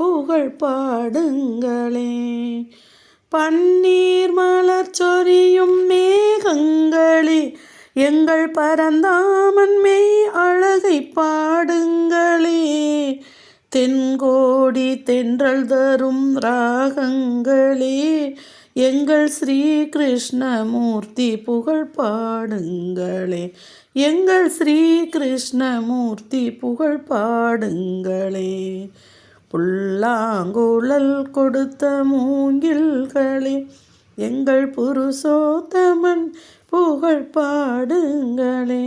புகழ் பாடுங்களே. பன்னீர் மலர் சொரியும் மேகங்களே எங்கள் பரந்தாமன் மெய் அழகை பாடுங்களே. தென்கோடி தென்றல் தரும் ராகங்களே எங்கள் ஸ்ரீ கிருஷ்ணமூர்த்தி புகழ் பாடுங்களே. எங்கள் ஸ்ரீ கிருஷ்ணமூர்த்தி புகழ் பாடுங்களே. புல்லாங்குழல் கொடுத்த மூங்கில்களே எங்கள் புருஷோத்தமன் புகழ் பாடுங்களே.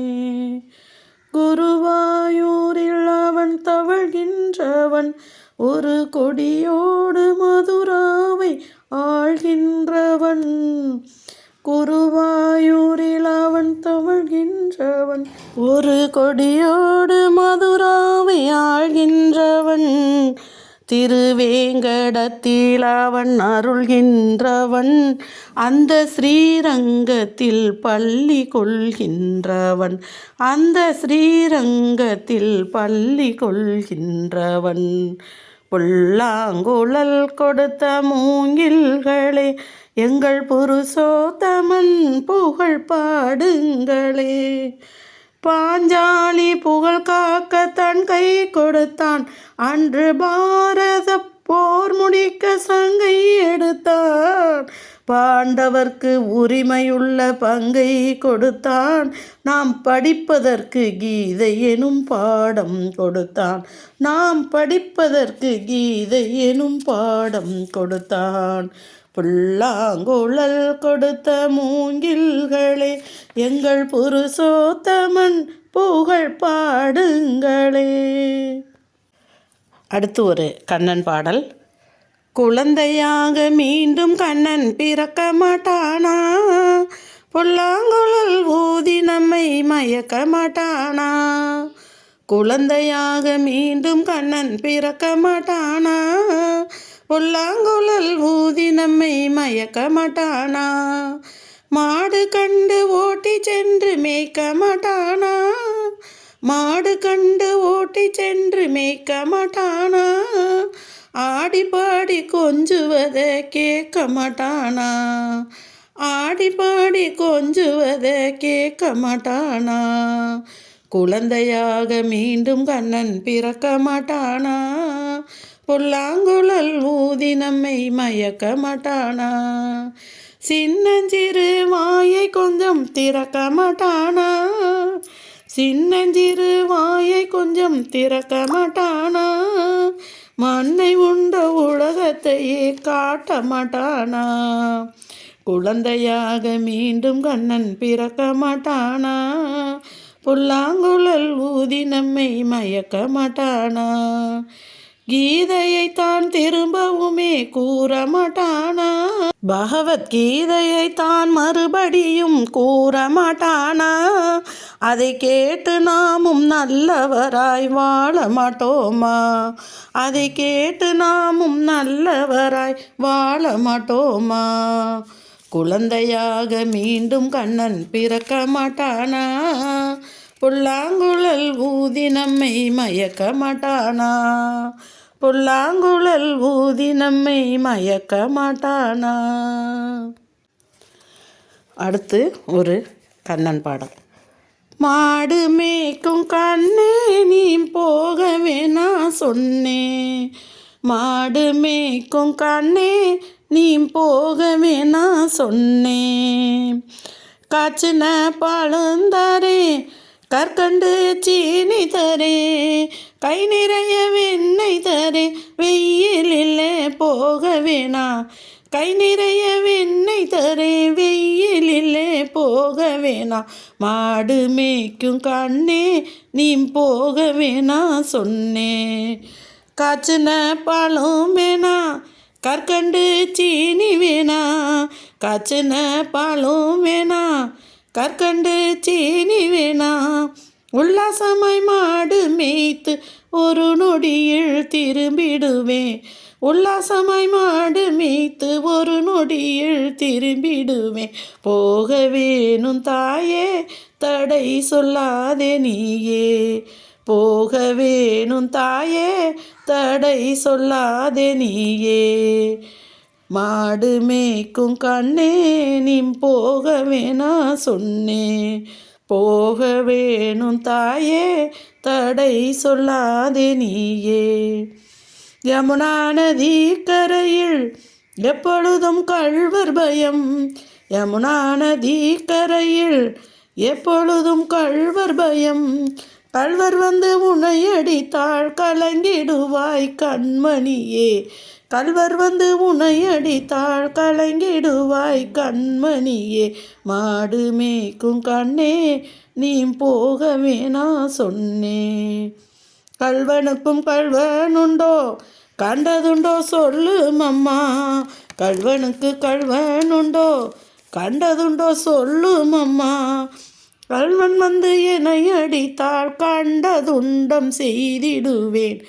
குருவாயூரில் அவன் தவழ்கின்றவன் ஒரு கொடியோடு மதுராவை ஆழ்கின்றவன் குருவாயூரில் அவன் தவழ்கின்றவன் ஒரு கொடியோடு மதுராவை ஆழ்கின்றவன் திருவேங்கடத்தில் அவன் அருள்கின்றவன். அந்த ஸ்ரீரங்கத்தில் பள்ளி கொள்கின்றவன். அந்த ஸ்ரீரங்கத்தில் பள்ளி கொள்கின்றவன். புல்லாங்குழல் கொடுத்த மூங்கில்களே எங்கள் புருஷோத்தமன் புகழ் பாடுங்களே. பாஞ்சாலி புகழ் காக்க தன் கை கொடுத்தான். அன்று பாரத போர் முடிக்க சங்கை எடுத்தான். பாண்டவர்க்கு உரிமையுள்ள பங்கை கொடுத்தான். நாம் படிப்பதற்கு கீதை எனும் பாடம் கொடுத்தான். நாம் படிப்பதற்கு கீதை எனும் பாடம் கொடுத்தான். புல்லாங்குழல் கொடுத்த மூங்கில்களே எங்கள் புருஷோத்தமன் புகழ் பாடுங்களே. அடுத்து ஒரு கண்ணன் பாடல். குழந்தையாக மீண்டும் கண்ணன் பிறக்க மாட்டானா? புல்லாங்குழல் ஊதி நம்மை மயக்க மாட்டானா? குழந்தையாக மீண்டும் கண்ணன் பிறக்க மாட்டானா? புல்லாங்குழல் ஊதி நம்மை மயக்க மாட்டானா? மாடு கண்டு ஓட்டி சென்று மேய்க்க மாட்டானா? மாடு கண்டு ஓட்டி சென்று மேய்க்க மாட்டானா? ஆடி பாடி கொஞ்சுவதை கேட்க மாட்டானா ஆடி பாடி கொஞ்சுவதை கேட்க மாட்டானா குழந்தையாக மீண்டும் கண்ணன் பிறக்க மாட்டானா புல்லாங்குழல் ஊதி நம்மை மயக்க மாட்டானா சின்னஞ்சிறு வாயை கொஞ்சம் திறக்க மாட்டானா சின்னஞ்சிறு வாயை கொஞ்சம் திறக்க மாட்டானா மண்ணை உண்ட உலகத்தையே காட்ட மாட்டானா? குழந்தையாக மீண்டும் கண்ணன் பிறக்க மாட்டானா? புல்லாங்குழல் ஊதி நம்மை மயக்க மாட்டானா? கீதையை தான் திரும்பவுமே கூற மாட்டானா பகவத்கீதையை தான் மறுபடியும் கூற மாட்டானா அதை கேட்டு நாமும் நல்லவராய் வாழ மாட்டோமா? அதை கேட்டு நாமும் நல்லவராய் வாழ மாட்டோமா? குழந்தையாக மீண்டும் கண்ணன் பிறக்க மாட்டானா? புல்லாங்குழல் ஊதி நம்மை மயக்க மாட்டானா? புல்லாங்குழல் ஊதி நம்மை மயக்க மாட்டானா? அடுத்து ஒரு கண்ணன் பாடல். மாடு மேய்க்கும் கண்ணே நீ போகவே நான் சொன்னேன் மாடு மேய்க்கும் கண்ணே நீ போகவே நான் சொன்னேன் காய்ச்சின பழுந்தாரே கற்கண்டு சீனி தரே கை நிறைய வெண்ணெய் தரே வெயிலில் போக வேணா. கை நிறைய வெண்ணெய் தரே வெயிலில் போக வேணா. மாடு மேய்க்கும் கண்ணே நீ போக வேணா சொன்னே. காய்ச்சின பழம் வேணா கற்கண்டு சீனி வேணா. காய்ச்சின பழம் வேணா கற்கண்டு சீனி வேணா. உல்லாசமாய் மாடு மேய்த்து ஒரு நொடியில் திரும்பிடுவேன். உல்லாசமாய் மாடு மேய்த்து ஒரு நொடியில் திரும்பிடுவேன். போக வேணும் தாயே தடை சொல்லாதே நீயே. போக வேணும் தாயே தடை சொல்லாதே நீயே. மாடு மேய்க்கும் கண்ணே நீ போக வேணா சொன்னேன் போக வேணும் தாயே தடை சொல்லாதே நீயே. யமுனா நதி கரையில் எப்பொழுதும் கழ்வர் பயம். யமுனா நதி கரையில் எப்பொழுதும் கழ்வர் பயம். கழ்வர் வந்து உன்னை அடித்தாள் கலங்கிடுவாய் கண்மணியே. கல்வர் வந்து உனை அடித்தாள் கலங்கிடுவாய் கண்மணியே மாடு மேய்க்கும் கண்ணே நீ போகவே நான் சொன்னேன் கல்வனுக்கும் கல்வனுண்டோ கண்டதுண்டோ சொல்லு மம்மா. கல்வனுக்கு கல்வனுண்டோ கண்டதுண்டோ சொல்லு மம்மா. கல்வன் வந்து என்னை அடித்தாள் கண்டதுண்டம் செய்திடுவேன்.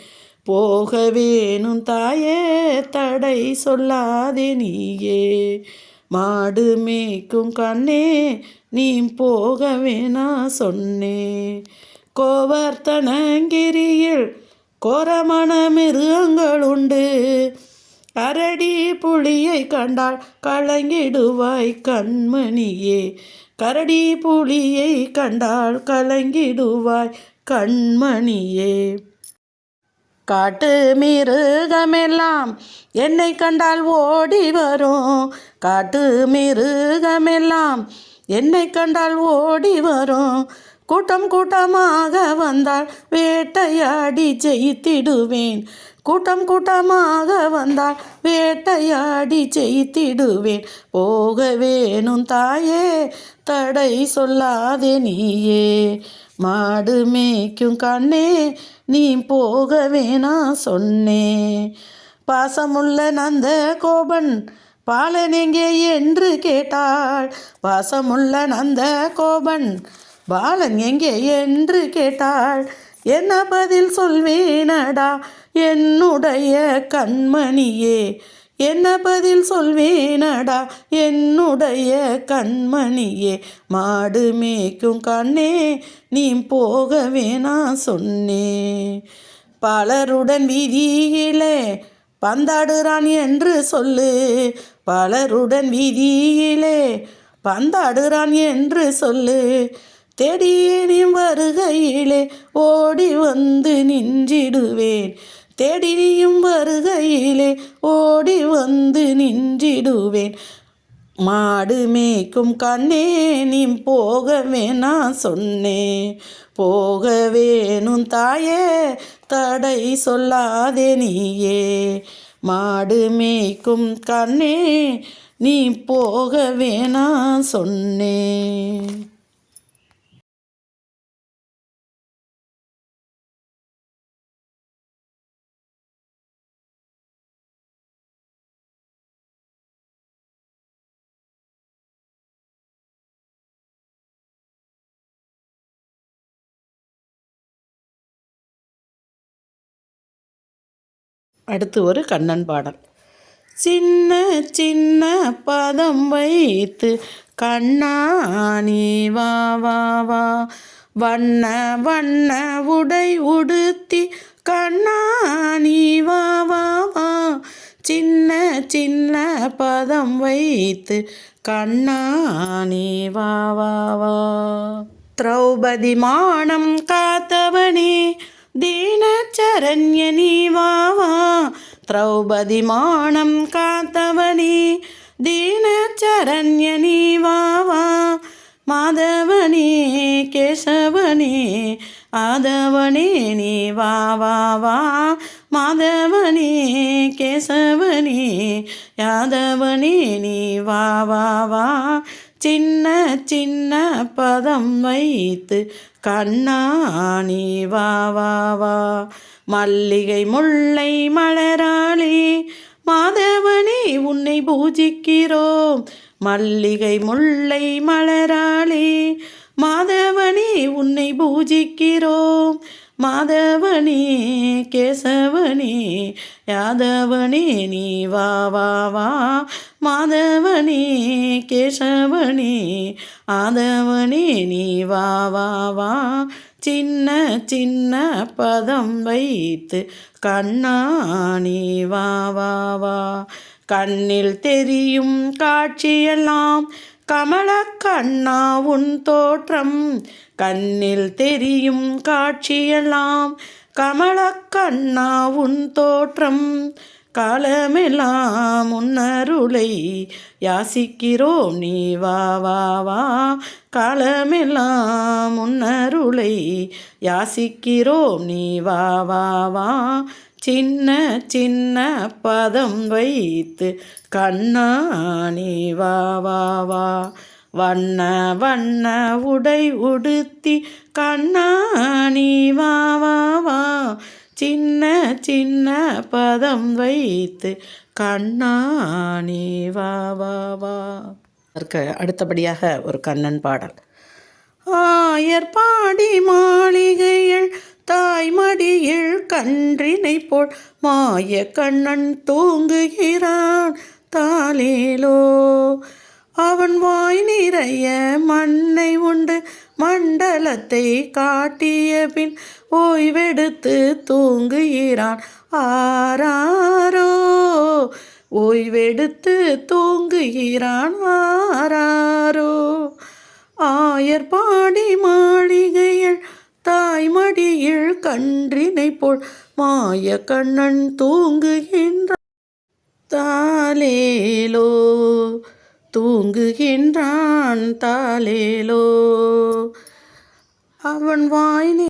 போக வேணும் தாயே தடை சொல்லாதே நீயே. மாடு மேய்க்கும் கண்ணே நீ போக வேணா சொன்னே. கோவர்த்தனங்கிரியில் கோரமான மிருகங்கள் உண்டு. கரடி புலியை கண்டால் கலங்கிடுவாய் கண்மணியே. கரடி புலியை கண்டால் கலங்கிடுவாய் கண்மணியே. காட்டு மிருகமெல்லாம் என்னை கண்டால் ஓடி வரும். காட்டு மிருகமெல்லாம் என்னை கண்டால் ஓடி வரும். கூட்டம் கூட்டமாக வந்தால் வேட்டையாடி ஜெயித்திடுவேன். கூட்டம் கூட்டமாக வந்தால் வேட்டையாடி ஜெயித்திடுவேன். போக வேணும் தாயே தடை சொல்லாதே நீயே. மாடு மேய்க்கும் கண்ணே நீ போக வேணா சொன்னே. பாசமுள்ள நந்த கோபன் பாலன் எங்கே என்று கேட்டாள். பாசமுள்ள நந்த கோபன் பாலன் எங்கே என்று கேட்டாள். என்ன பதில் சொல்வேனடா என்னுடைய கண்மணியே. என்ன பதில் சொல்வேனடா? என்னுடைய கண்மணியே மாடு மேய்க்கும் கண்ணே நீ போக வேணா சொன்னே. பலருடன் வீதியிலே பந்தாடுறான் என்று சொல்லு. பலருடன் வீதியிலே பந்தாடுறான் என்று சொல்லு. தேடியேனியும் வருகையிலே ஓடி வந்து நின்றிடுவேன். தேடினியும் வருகையிலே ஓடி வந்து நின்றிடுவேன். மாடு மேய்க்கும் கண்ணே நீ போக வேணா சொன்னேன் போக வேணும் தாயே தடை சொல்லாதே நீயே. மாடு மேய்க்கும் கண்ணே நீ போக வேணா சொன்னேன் அடுத்து ஒரு கண்ணன் பாடல். சின்ன சின்ன பதம் வைத்து கண்ணாணி வா வா வா. வண்ண வண்ண உடை உடுத்தி கண்ணாணி வா வா வா. சின்ன சின்ன பதம் வைத்து கண்ணாணி வா வா வா. திரௌபதி மானம் காத்தவனே தீனச்சரண்ய நீவாவா திரௌபதி மானம் காத்தவனே. தீனச்சரண்ய நீவாவா மாதவனே கேசவனே. ஆதவனே நீ வா வா வா. மாதவனே கேசவனே. யாதவனே நீ வா வா வா. சின்ன சின்ன பதம் வைத்து கண்ணாணி வா வா வா. மல்லிகை முல்லை மலராளி மாதவனே உன்னை பூஜிக்கிறோம். மல்லிகை முல்லை மலராளி மாதவனே உன்னை பூஜிக்கிறோம். மாதவனே கேசவனே யாதவனே நீ வா வா வா. மாதவனே கேசவனே ஆதவனே நீ வா வா வா. சின்ன சின்ன பதம் வைத்து கண்ணா நீ வா வா வா. கண்ணில் தெரியும் காட்சியெல்லாம் கமல கண்ணா உன் தோற்றம். கண்ணில் தெரியும் காட்சியெல்லாம். கமல கண்ணா உன் தோற்றம். காலமெல்லாம் உன்னருளை யாசிக்கிறோம். நீ வா வா வா. காலமெல்லாம் உன்னருளை யாசிக்கிறோம். நீ வா வா வா. சின்ன சின்ன பதம் வைத்து கண்ணாணி வா வா வா. வண்ண வண்ண உடை உடுத்தி கண்ணாணி வா வா வா. சின்ன சின்ன பதம் வைத்து கண்ணாணி வா வா வா. இருக்க அடுத்தபடியாக ஒரு கண்ணன் பாடல். ஆயர் பாடி மாளிகையில் தாய்மடியில் கன்றினை போல் மாய கண்ணன் தூங்குகிறான் தாலேலோ அவன் வாய் நிறைய மண்ணை உண்டு மண்டலத்தை காட்டிய பின் ஓய்வெடுத்து தூங்குகிறான். ஆராரோ? ஓய்வெடுத்து தூங்குகிறான். ஆராரோ? ஆயர் பாடி மாளிகையில் தாய்மடியில் கன்றினை போல் மாய கண்ணன் தூங்குகின்ற தாலேலோ தூங்குகின்றான் தாலேலோ அவன் வாய்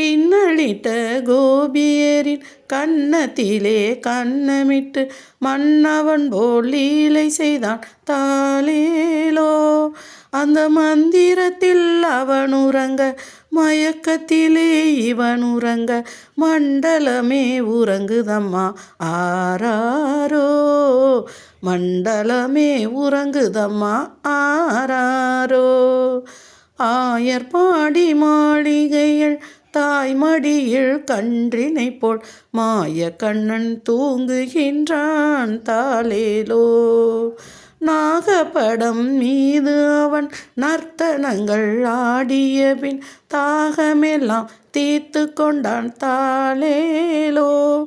பின்னளிட்ட கோபியரின் கன்னத்திலே கண்ணமிட்டு மன்னவன் போல் லீலை செய்தான் தாலேலோ அந்த மந்திரத்தில் அவன் உறங்க மயக்கத்திலே இவன் உறங்க மண்டலமே உறங்குதம்மா ஆராரோ. மண்டலமே உறங்குதம்மா ஆராரோ. ஆயர் பாடி மாளிகைகள் தாய்மடியில் கன்றினை போல் மாய கண்ணன் தூங்குகின்றான் தாலேலோ நாகப்படம் மீது அவன் நர்த்தனங்கள் ஆடிய பின் தாகமெல்லாம் தீர்த்து கொண்டான் தாலேலோ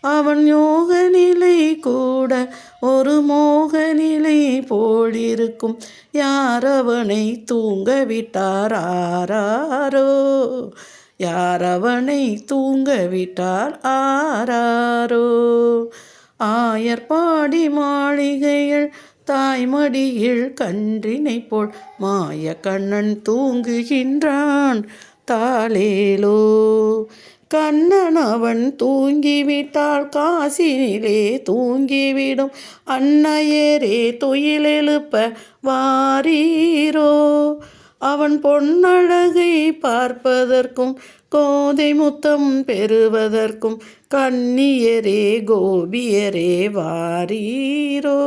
அவன் யோக நிலை கூட ஒரு மோக நிலை போலிருக்கும். யார் அவனை தூங்க விட்டாரோ? யார் அவனை தூங்க விட்டார் ஆராரோ? ஆயர் பாடி மாளிகைகள் தாய்மடியில் கன்றினை போல் மாய கண்ணன் தூங்குகின்றான் தாளேலோ. கண்ணன் அவன் தூங்கிவிட்டால் காசினிலே தூங்கிவிடும் அன்னையரே துயிலெழுப்ப வாரீரோ? அவன் பொன்னழகை பார்ப்பதற்கும் கோதை முத்தம் பெறுவதற்கும் கன்னியரே கோபியரே வாரீரோ.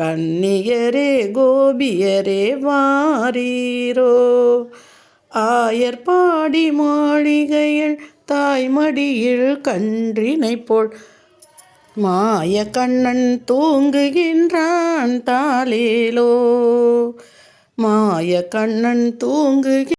கன்னியரே கோபியரே வாரீரோ. ஆயர் பாடி மாளிகையில் தாய்மடியில் கன்றினை போல் மாய கண்ணன் தூங்குகின்றான் தாலேலோ மாய கண்ணன் தூங்குகி